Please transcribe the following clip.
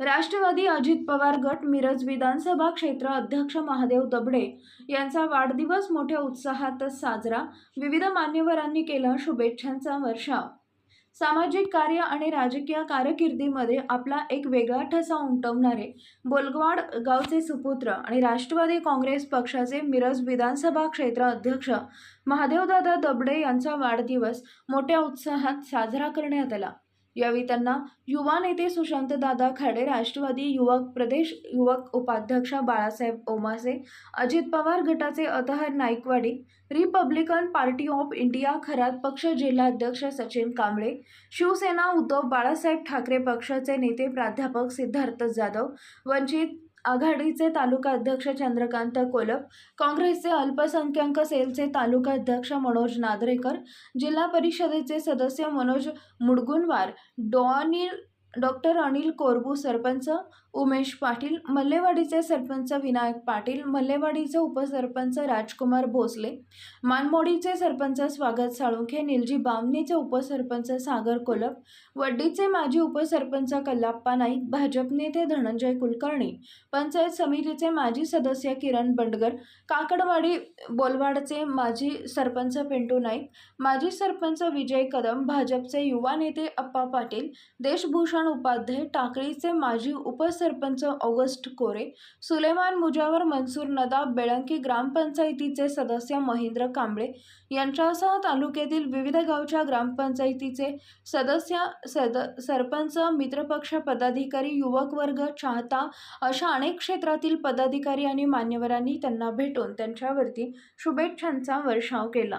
राष्ट्रवादी अजित पवार गट मिरज विधानसभा क्षेत्र अध्यक्ष महादेव दबडे यांचा वाढदिवस मोठ्या उत्साहात साजरा. विविध मान्यवरांनी केला शुभेच्छांचा वर्षाव. सामाजिक कार्य आणि राजकीय कारकिर्दीमध्ये आपला एक वेगळा ठसा उमटवणारे बोलगवाड गावचे सुपुत्र आणि राष्ट्रवादी काँग्रेस पक्षाचे मिरज विधानसभा क्षेत्र अध्यक्ष महादेवदादा दबडे यांचा वाढदिवस मोठ्या उत्साहात साजरा करण्यात आला. यावेळी त्यांना युवा नेते सुशांतदादा खाडे राष्ट्रवादी युवक प्रदेश युवक उपाध्यक्ष बाळासाहेब ओमासे अजित पवार गटाचे Athar Naikwadi republican party of India Kharat पक्ष जिल्हाध्यक्ष सचिन कांबळे शिवसेना उद्धव बाळासाहेब ठाकरे पक्षाचे नेते प्राध्यापक सिद्धार्थ जाधव वंचित आघाडीचे तालुका अध्यक्ष चंद्रकांत कोलप काँग्रेसचे अल्पसंख्याक सेलचे तालुका अध्यक्ष मनोज नादरेकर जिल्हा परिषदेचे सदस्य मनोज मुडगुनवार डॉनिल डॉक्टर अनिल कोरबू सरपंच उमेश पाटील मल्लेवाडीचे सरपंच विनायक पाटील मल्लेवाडीचे उपसरपंच राजकुमार भोसले मानमोडीचे सरपंच स्वागत साळुंखे निलजी बामणीचे उपसरपंच सागर कोलप वड्डीचे माजी उपसरपंच कल्लाप्पा नाईक भाजप नेते धनंजय कुलकर्णी पंचायत समितीचे माजी सदस्य किरण बंडगर काकडवाडी बोलवाडचे माजी सरपंच पिंटू नाईक माजी सरपंच विजय कदम भाजपचे युवा नेते अप्पा पाटील देशभूषण उपाध्याय टाकळीचे माजी उपसरपंच ऑगस्ट कोरे सुलेमान मुजावर मनसूर नदाब बेळंकी ग्रामपंचायतीचे सदस्य महेंद्र कांबळे यांच्यासह तालुक्यातील विविध गावच्या ग्रामपंचायतीचे सदस्य सद सरपंच मित्रपक्ष पदाधिकारी युवक वर्ग चाहता अशा अनेक क्षेत्रातील पदाधिकारी आणि मान्यवरांनी त्यांना भेटून त्यांच्यावरती शुभेच्छांचा वर्षाव केला.